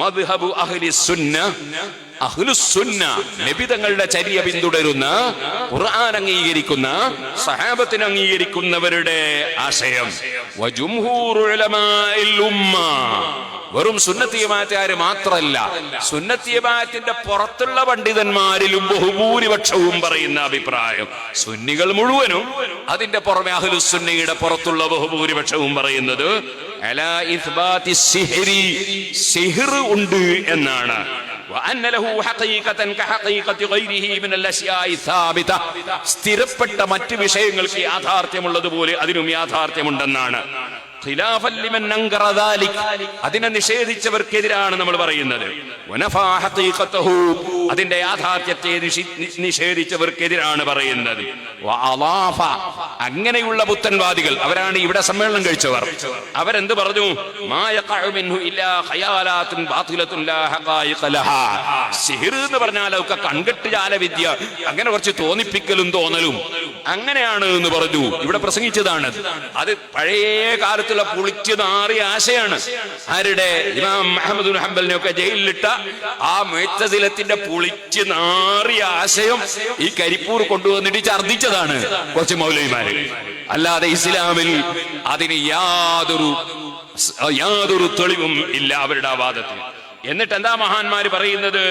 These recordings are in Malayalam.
മദ്ഹബു അഹ്ലി സുന്ന ചര്യ പിന്തുടരുന്ന ഖുർആൻ അംഗീകരിക്കുന്ന സഹാബത്തിന് അംഗീകരിക്കുന്നവരുടെ ആശയം. വെറും സുന്നത്തിയമാറ്റാര് മാത്രല്ല സുന്നത്തിയമാറ്റിന്റെ പുറത്തുള്ള പണ്ഡിതന്മാരിലും ബഹുഭൂരിപക്ഷവും പറയുന്ന അഭിപ്രായം. സുന്നികൾ മുഴുവനും അതിന്റെ പുറമെ അഹ്ലുസുന്നയുടെ പുറത്തുള്ള ബഹുഭൂരിപക്ഷവും പറയുന്നത് ഉണ്ട് എന്നാണ്. സ്ഥിരപ്പെട്ട മറ്റ് വിഷയങ്ങൾക്ക് യാഥാർത്ഥ്യമുള്ളതുപോലെ അതിനും യാഥാർത്ഥ്യമുണ്ടെന്നാണ്. അതിനെ നിഷേധിച്ചവർക്കെതിരാണ് നമ്മൾ പറയുന്നത്. അതിന്റെ യാഥാർത്ഥ്യത്തെ നിഷേധിച്ചവർക്കെതിരാണ് പറയുന്നത്. അങ്ങനെയുള്ള പുത്തൻവാദികൾ. അവരാണ് ഇവിടെ സമ്മേളനം കഴിച്ചവർ. അവരെന്ത് പറഞ്ഞു? എന്ന് പറഞ്ഞാൽ ഒക്കെ കൺകെട്ട് ജാലവിദ്യ. അങ്ങനെ കുറച്ച് തോന്നിപ്പിക്കലും തോന്നലും. അങ്ങനെയാണ് എന്ന് പറഞ്ഞു. ഇവിടെ പ്രസംഗിച്ചതാണ്. അത് പഴയ കാലത്തുള്ള പുളിച്ചു നാറിയ ആശയാണ്. ആരുടെ? ഇമാം അഹമ്മദ് ഹംബലിനെ ഒക്കെ ജയിലിലിട്ട ആ മെത്തസിലത്തിന്റെ പുളിച്ചു നാറിയ ആശയം ഈ കരിപ്പൂർ കൊണ്ടുവന്നിട്ട് ഛർദിച്ചതാണ് കുറച്ച് മൗലവിമാര്. അല്ലാതെ ഇസ്ലാമിൽ അതിന് യാതൊരു യാതൊരു തെളിവും ഇല്ല അവരുടെ ആ വാദത്തിന് എന്നിട്ട് എന്താ മഹാന്മാര് പറയുന്നത്?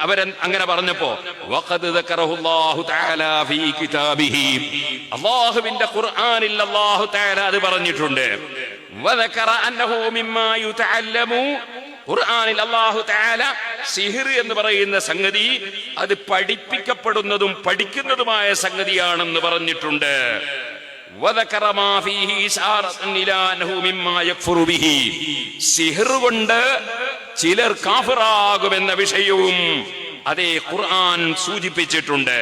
അവരൻ അങ്ങനെ പറഞ്ഞപ്പോ അല്ലാഹുവിന്റെ ഖുർആനിൽ തആല അത് പറഞ്ഞിട്ടുണ്ട്. ഖുർആനിൽ അല്ലാഹു തആല സിഹിർ എന്ന് പറയുന്ന സംഗതി അത് പഠിപ്പിക്കപ്പെടുന്നതും പഠിക്കുന്നതുമായ സംഗതിയാണെന്ന് പറഞ്ഞിട്ടുണ്ട്. കൊണ്ട് ചിലർ കാഫിറാകുമെന്ന വിഷയവും അതേ ഖുർആൻ സൂചിപ്പിച്ചിട്ടുണ്ട്.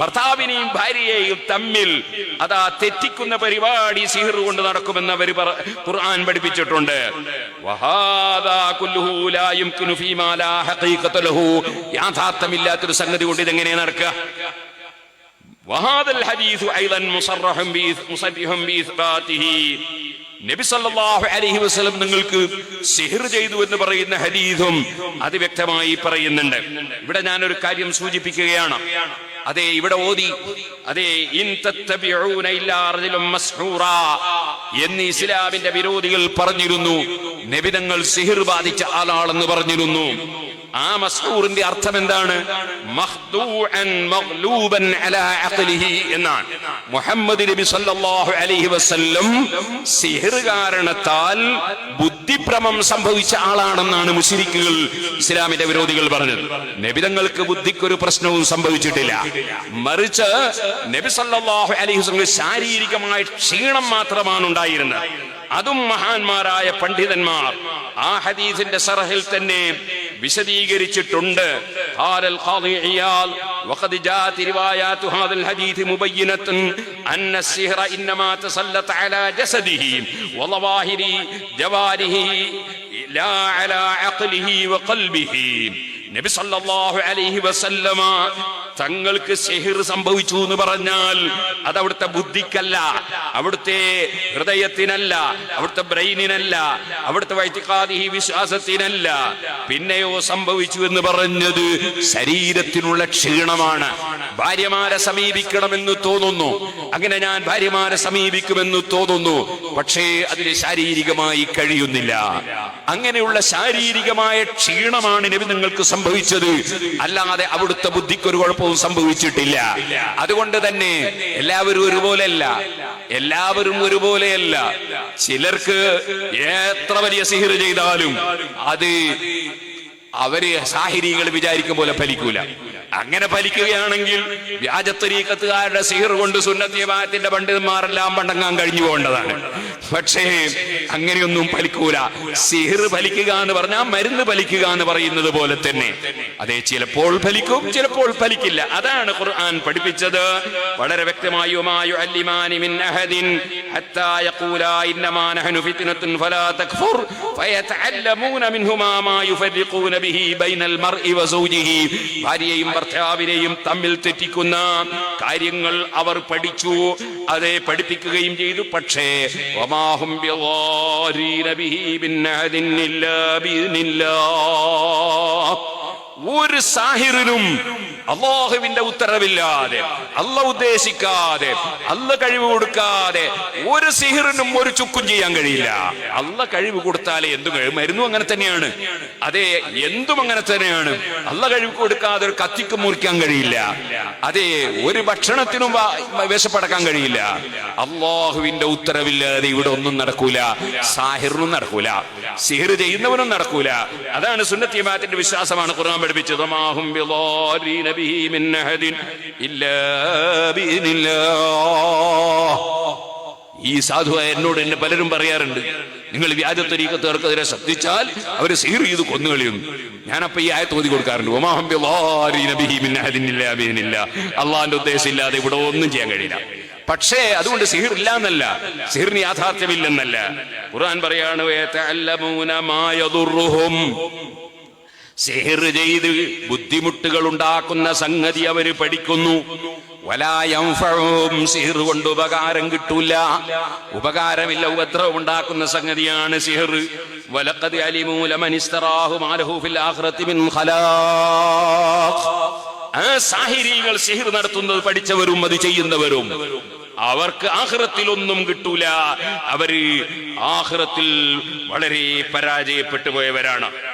ഭർത്താവിനെയും ഭാര്യയെയും തമ്മിൽ അതാ തെറ്റിക്കുന്ന പരിപാടി സിഹിർ കൊണ്ട് നടക്കുമെന്ന് അവർ ഖുർആൻ പഠിപ്പിച്ചിട്ടുണ്ട്. യാഥാർത്ഥമില്ലാത്തൊരു സംഗതി കൊണ്ട് ഇതെങ്ങനെ നടക്കുക? وهذا الحديث ايضا مصرح بإث- مصرح باثباته നബി സല്ലല്ലാഹു അലൈഹി വസല്ലം നിങ്ങൾക്ക് സിഹിർ ചെയ്തു എന്ന് പറയുന്ന ഹദീസും അത് വ്യക്തമായി പറയുന്നുണ്ട് ഇവിടെ ഞാൻ ഒരു കാര്യം സൂചിപ്പിക്കുകയാണ് അതെ ഇവിടെ ഓതി അതെ ഇൻ തത്തബിഊന ഇല്ലാ റജുലൻ മസ്ഹൂറാ എന്ന് ഇസ്ലാമിന്റെ വിരോധികൾ പറഞ്ഞിരുന്നു നബിതങ്ങൾ സിഹിർ ബാധിച്ച ആളാണെന്ന് പറഞ്ഞിരുന്നു ആ മസ്ഹൂറിന്റെ അർത്ഥം എന്താണ്? എന്നാണ്. മുഹമ്മദ് നബി സല്ലല്ലാഹു അലൈഹി വസല്ലം സിഹിർ കാരണത്താൽ ബുദ്ധിഭ്രമം സംഭവിച്ച ആളാണെന്നാണ് മുസ്ലിക്കുകൾ ഇസ്ലാമിന്റെ വിരോധികൾ പറഞ്ഞത്. നബിതങ്ങൾക്ക് ബുദ്ധിക്കൊരു പ്രശ്നവും സംഭവിച്ചിട്ടില്ല. മറിച്ച് നബി സല്ലല്ലാഹു അലൈഹി വസല്ലം ശാരീരികമായ ക്ഷീണം മാത്രമാണ് ഉണ്ടായിരുന്നത്. അതും മഹാന്മാരായ പണ്ഡിതന്മാർ. ആ ഹദീസിന്റെ സറഹിൽ തന്നെ വിശദീകരിച്ചിട്ടുണ്ട് قال القاضي عياض وقد جاءت روايات هذا الحديث مبينة أن السحر إنما تسلط على جسده وظواهر جواره لا على عقله وقلبه നബി സല്ലല്ലാഹു അലൈഹി വസല്ലമ തങ്ങൾക്ക് സിഹിർ സംഭവിച്ചു എന്ന് പറഞ്ഞാൽ അത് അവിടുത്തെ ബുദ്ധിക്കല്ല അവിടുത്തെ ഹൃദയത്തിനല്ല അവിടുത്തെ ബ്രെയിനിനല്ല അവിടുത്തെ വൈദ്യകാതി വിശ്വാസത്തിനല്ല. പിന്നെയോ സംഭവിച്ചു എന്ന് പറഞ്ഞത് ശരീരത്തിനുള്ള ക്ഷീണമാണ്. ഭാര്യമാരെ സമീപിക്കണമെന്ന് തോന്നുന്നു. അങ്ങനെ ഞാൻ ഭാര്യമാരെ സമീപിക്കുമെന്ന് തോന്നുന്നു. പക്ഷേ അതിന് ശാരീരികമായി കഴിയുന്നില്ല. അങ്ങനെയുള്ള ശാരീരികമായ ക്ഷീണമാണ് നബി നിങ്ങൾക്ക് സംഭവിച്ചത്. അല്ലാതെ അവിടുത്തെ ബുദ്ധിക്ക് ഒരു കുഴപ്പവും സംഭവിച്ചിട്ടില്ല. അതുകൊണ്ട് തന്നെ എല്ലാവരും ഒരുപോലെയല്ല. എല്ലാവരും ഒരുപോലെയല്ല. ചിലർക്ക് എത്ര വലിയ സിഹിർ ചെയ്താലും അത് അവർ സാഹിര്യങ്ങൾ വിചാരിക്കും പോലെ ഫലിക്കൂല. അങ്ങനെ ഫലിക്കുകയാണെങ്കിൽ വ്യാജത്തരീക്കത്തുകാരുടെ സിഹിർ കൊണ്ട് സുന്നത്തിയമാത്തിന്റെ പണ്ഡിതന്മാരെല്ലാം പണ്ടങ്ങാൻ കഴിഞ്ഞു പോകേണ്ടതാണ്. പക്ഷേ അങ്ങനെയൊന്നും ഫലിക്കൂല. സിഹിർ ഫലിക്കുക എന്ന് പറഞ്ഞാൽ മരുന്ന് ഫലിക്കുക എന്ന് പറയുന്നത് പോലെ തന്നെ. അതെ ചിലപ്പോൾ ഫലിക്കും ചിലപ്പോൾ ഫലിക്കില്ല. അതാണ് ഖുർആൻ പഠിപ്പിച്ചത്. വളരെ വ്യക്തമായി "വമാ കർത്താവിനെയും തമ്മിൽ തെറ്റിക്കുന്ന കാര്യങ്ങൾ അവർ പഠിച്ചു അതെ പഠിപ്പിക്കുകയും ചെയ്തു. പക്ഷേ ഒമാഹും ഒരു സാഹിറിനും അള്ളാഹുവിന്റെ ഉത്തരവില്ലാതെ അല്ല ഉദ്ദേശിക്കാതെ അല്ല കഴിവ് കൊടുക്കാതെ ഒരു സിഹിറിനും ഒരു ചുക്കും ചെയ്യാൻ കഴിയില്ല. അല്ല കഴിവ് കൊടുത്താലേ എന്തും കഴിവ് മരുന്നും അങ്ങനെ തന്നെയാണ്. അതെ എന്തും അങ്ങനെ തന്നെയാണ്. അല്ല കഴിവ് കൊടുക്കാതെ ഒരു കത്തിക്ക് മുറിക്കാൻ കഴിയില്ല. അതെ ഒരു ഭക്ഷണത്തിനും വിശപ്പടക്കാൻ കഴിയില്ല. അള്ളാഹുവിന്റെ ഉത്തരവില്ലാതെ ഇവിടെ ഒന്നും നടക്കൂല. സാഹിറിനും നടക്കൂല. സിഹിർ ചെയ്യുന്നവനും നടക്കൂല. അതാണ് സുന്നത്ത് ജമാഅത്തിന്റെ വിശ്വാസമാണ് ഖുർആൻ പഠിപ്പിച്ചത് ഈ സാധു എന്നോട് എന്നെ പലരും പറയാറുണ്ട് നിങ്ങൾ വ്യാജ വ്യാജത്വരീക്കത്തേർക്കെതിരെ ശ്രദ്ധിച്ചാൽ അവരെ സീർ ചെയ്ത് കൊന്നുകളിയും. ഞാനപ്പൊ ഈ ആയത്ത് ഓതി കൊടുക്കാറുണ്ട് അള്ളാന്റെ ഉദ്ദേശം ഇല്ലാതെ ഇവിടെ ഒന്നും ചെയ്യാൻ കഴിയില്ല. പക്ഷേ അതുകൊണ്ട് സിഹിർ ഇല്ല എന്നല്ല സിഹിറിന് യാഥാർത്ഥ്യമില്ലെന്നല്ല. ഖുർആൻ പറയാണ് സിഹിർ ചെയ്ത് ബുദ്ധിമുട്ടുകൾ ഉണ്ടാക്കുന്ന സംഗതി അവർ പഠിക്കുന്നു. വലായംഫവും സിഹിർ കൊണ്ട് ഉപകാരം കിട്ടൂല. ഉപകാരമില്ല ഉപദ്രവം ഉണ്ടാക്കുന്ന സംഗതിയാണ് സിഹിർ വലക്കത് അലിമൂലമനിസ്തറാഹുമാലഹൂഫിൽ ആ സാഹിരികൾ സിഹിർ നടത്തുന്നത് പഠിച്ചവരും അത് ചെയ്യുന്നവരും. അവർക്ക് ആഹ്റത്തിൽ ഒന്നും കിട്ടൂല. അവർ ആഹ്റത്തിൽ വളരെ പരാജയപ്പെട്ടു പോയവരാണ്.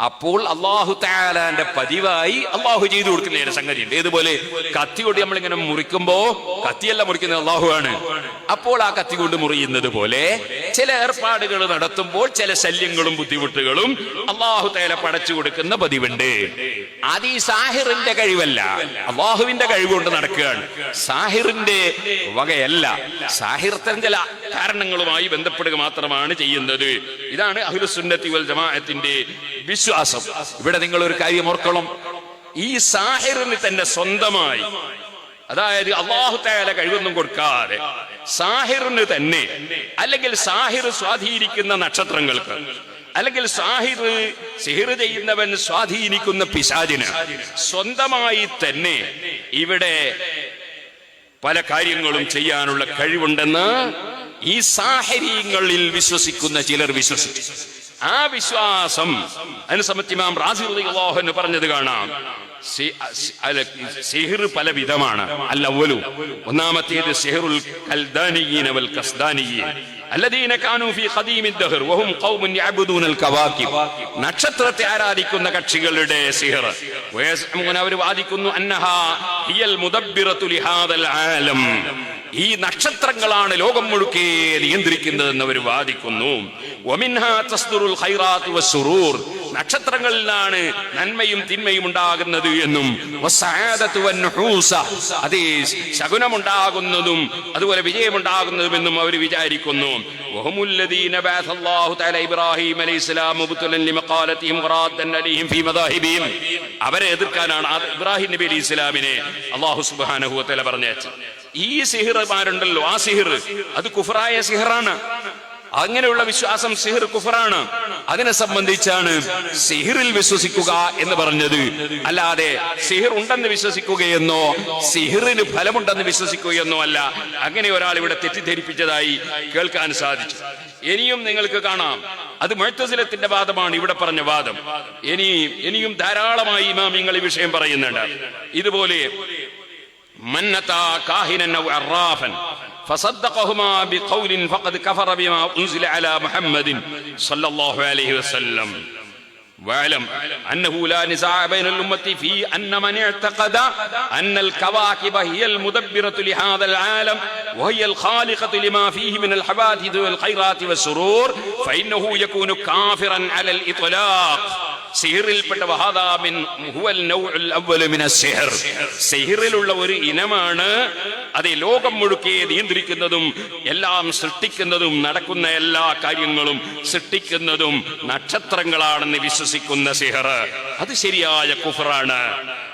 അപ്പോൾ അള്ളാഹു താലാന്റെ പതിവായി അള്ളാഹു ചെയ്തു കൊടുക്കുന്ന സംഗതി ഉണ്ട് ഏതുപോലെ? കത്തി കൊണ്ട് നമ്മളിങ്ങനെ മുറിക്കുമ്പോ കത്തിയല്ല മുറിക്കുന്നത് അള്ളാഹു ആണ്. അപ്പോൾ ആ കത്തി കൊണ്ട് മുറിയുന്നത് പോലെ ചില ഏർപ്പാടുകൾ നടത്തുമ്പോൾ ചില ശല്യങ്ങളും ബുദ്ധിമുട്ടുകളും അള്ളാഹു തേല പടച്ചു കൊടുക്കുന്ന പതിവുണ്ട്. അത് ഈ സാഹിറിന്റെ കഴിവല്ല. അള്ളാഹുവിന്റെ കഴിവുകൊണ്ട് നടക്കുകയാണ്. സാഹിറിന്റെ വകയല്ല. സാഹിർത്തൻ ചില കാരണങ്ങളുമായി ബന്ധപ്പെടുക മാത്രമാണ് ചെയ്യുന്നത്. ഇതാണ് അഹുലുസുന്നത്തി വൽ ജമാഅത്തിന്റെ വിശ്വാസം. ഇവിടെ നിങ്ങൾ ഒരു കാര്യം ഓർക്കണം. ഈ സാഹിറിന് തന്നെ സ്വന്തമായി അതായത് അള്ളാഹു തയാല കഴിവൊന്നും കൊടുക്കാതെ സാഹിറിന് തന്നെ അല്ലെങ്കിൽ സാഹിർ സ്വാധീനിക്കുന്ന നക്ഷത്രങ്ങൾക്ക് അല്ലെങ്കിൽ സാഹിർ സിഹിർ ചെയ്യുന്നവൻ സ്വാധീനിക്കുന്ന പിശാചിന് സ്വന്തമായി തന്നെ ഇവിടെ പല കാര്യങ്ങളും ചെയ്യാനുള്ള കഴിവുണ്ടെന്ന് ഈ സാഹര്യങ്ങളിൽ വിശ്വസിക്കുന്ന ചിലർ വിശ്വസിച്ചു. ആ വിശ്വാസം അതിനെ സംബന്ധിച്ച് റാസി അള്ളാഹുന് പറഞ്ഞത് കാണാം. സിഹിർ പല വിധമാണ്. അല്ല ഒലു ഒന്നാമത്തേത് സിഹിറുൽ കൽദാനിയീന വൽ കസ്ദാനിയീൻ. അല്ലദീന കാനൂ ഫീ ഖദീമി ദഹർ വഹും ഖൗമുൻ യഅബുദൂനൽ കവാകിബ് നക്ഷത്രത്തെ ആരാധിക്കുന്ന കക്ഷികളുടെ സിഹിർ. വയസ്മുന അവർ വാദിക്കുന്നു അന്നഹാ ഹിയൽ മുദബ്ബിറതു ലിഹാദൽ ആലം. ഈ നക്ഷത്രങ്ങളാണ് ലോകം മുഴുക്കെ നിയന്ത്രിക്കുന്നതെന്ന് അവർ വാദിക്കുന്നു. നക്ഷത്രങ്ങളിലാണ് നന്മയും തിന്മയും ഉണ്ടാകുന്നത് എന്നും അതേ ശകുനമുണ്ടാകുന്നതും അതുപോലെ വിജയമുണ്ടാകുന്നതുമെന്നും അവർ വിചാരിക്കുന്നു. ഇബ്രാഹിം അലൈഹിം മദാഹിബിഹിം അവരെ എതിർക്കാനാണ് ഇബ്രാഹിം നബി അലി ഇസ്ലാമിനെ വ തആല പറഞ്ഞയച്ചത്. ഈ സിഹിർമാരുണ്ടല്ലോ ആ സിഹിർ അത് കുഫറായ സിഹിറാണ്. അങ്ങനെയുള്ള വിശ്വാസം സിഹിർ കുഫറാണ്. അതിനെ സംബന്ധിച്ചാണ് സിഹിറിൽ വിശ്വസിക്കുക എന്ന് പറഞ്ഞത്. അല്ലാതെ സിഹിർ ഉണ്ടെന്ന് വിശ്വസിക്കുകയെന്നോ സിഹിറിന് ഫലമുണ്ടെന്ന് വിശ്വസിക്കുകയെന്നോ അല്ല. അങ്ങനെ ഒരാൾ ഇവിടെ തെറ്റിദ്ധരിപ്പിച്ചതായി കേൾക്കാൻ സാധിച്ചു. ഇനിയും നിങ്ങൾക്ക് കാണാം. അത് മഴത്തസിലത്തിന്റെ വാദമാണ് ഇവിടെ പറഞ്ഞ വാദം. ഇനി ഇനിയും ധാരാളമായി ഇമാമിങ്ങൾ ഈ വിഷയം പറയുന്നുണ്ട്. ഇതുപോലെ മന്നത്താ കാഹിനൻ അറാഫൻ. فصدقهما بقول فقد كفر بما أنزل على محمد صلى الله عليه وسلم. واعلم أنه لا نزاع بين الأمة في أن من اعتقد أن الكواكب هي المدبرة لهذا العالم وهي الخالقة لما فيه من الحوادث والخيرات والسرور فإنه يكون كافرا على الإطلاق. സിഹിറിൽപ്പെട്ട വഹാദാമിൻ സിഹിറിലുള്ള ഒരു ഇനമാണ് അത് ലോകം മുഴുക്കെ നിയന്ത്രിക്കുന്നതും എല്ലാം സൃഷ്ടിക്കുന്നതും നടക്കുന്ന എല്ലാ കാര്യങ്ങളും സൃഷ്ടിക്കുന്നതും നക്ഷത്രങ്ങളാണെന്ന് വിശ്വസിക്കുന്ന സിഹർ. അത് ശരിയായ കുഫറാണ്.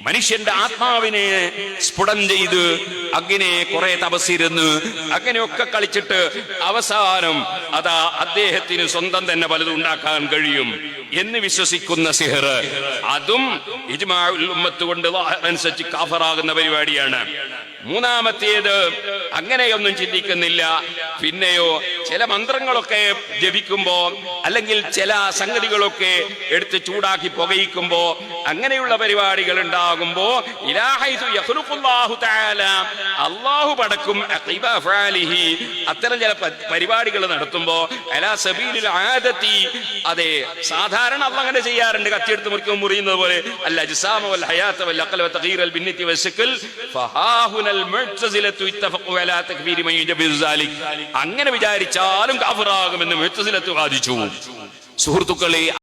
മനുഷ്യന്റെ ആത്മാവിനെ സ്ഫുടം ചെയ്ത് അങ്ങനെ കുറെ തപസ്സിരുന്ന് അങ്ങനെയൊക്കെ കളിച്ചിട്ട് അവസാനം അതാ അദ്ദേഹത്തിന് സ്വന്തം തന്നെ പലതും ഉണ്ടാക്കാൻ കഴിയും എന്ന് വിശ്വസിക്കുന്ന സിഹർ. അതും ഇജ്മാഉൽ ഉമ്മത്ത് കൊണ്ട് അനുസരിച്ച് കാഫറാകുന്ന പരിപാടിയാണ്. മൂന്നാമത്തേത് അങ്ങനെയൊന്നും ചിന്തിക്കുന്നില്ല. പിന്നെയോ ചില മന്ത്രങ്ങളൊക്കെ ജപിക്കുമ്പോ അല്ലെങ്കിൽ ചില സംഗതികളൊക്കെ എടുത്ത് ചൂടാക്കി പുകയിക്കുമ്പോ അങ്ങനെയുള്ള പരിപാടികൾ ഉണ്ടാകുമ്പോ അള്ളാഹു പടക്കും അത്തരം ചില പരിപാടികൾ നടത്തുമ്പോ ആദത്തി അതെ സാധാരണ അള്ള അങ്ങനെ ചെയ്യാറുണ്ട് കത്തിയെടുത്ത് മുറിക്കുമ്പോൾ മുറിയുന്നത് പോലെ. അല്ല അജ്സാമ വൽ ഹയാത്ത വൽ അഖൽ വ തഗ്യീർ അൽ ഫഹാഹുനൽ മുഅ്തസിലത്തു ഇത്തഫഖു അലാ തക്ബീരി മൻ യുജബിറു സാലിക്. അങ്ങനെ വിചാരിച്ചാലും കാഫിറാകുമെന്ന് മുഅ്തസിലത്ത് വാദിച്ചു. സുഹൃത്തുക്കളെ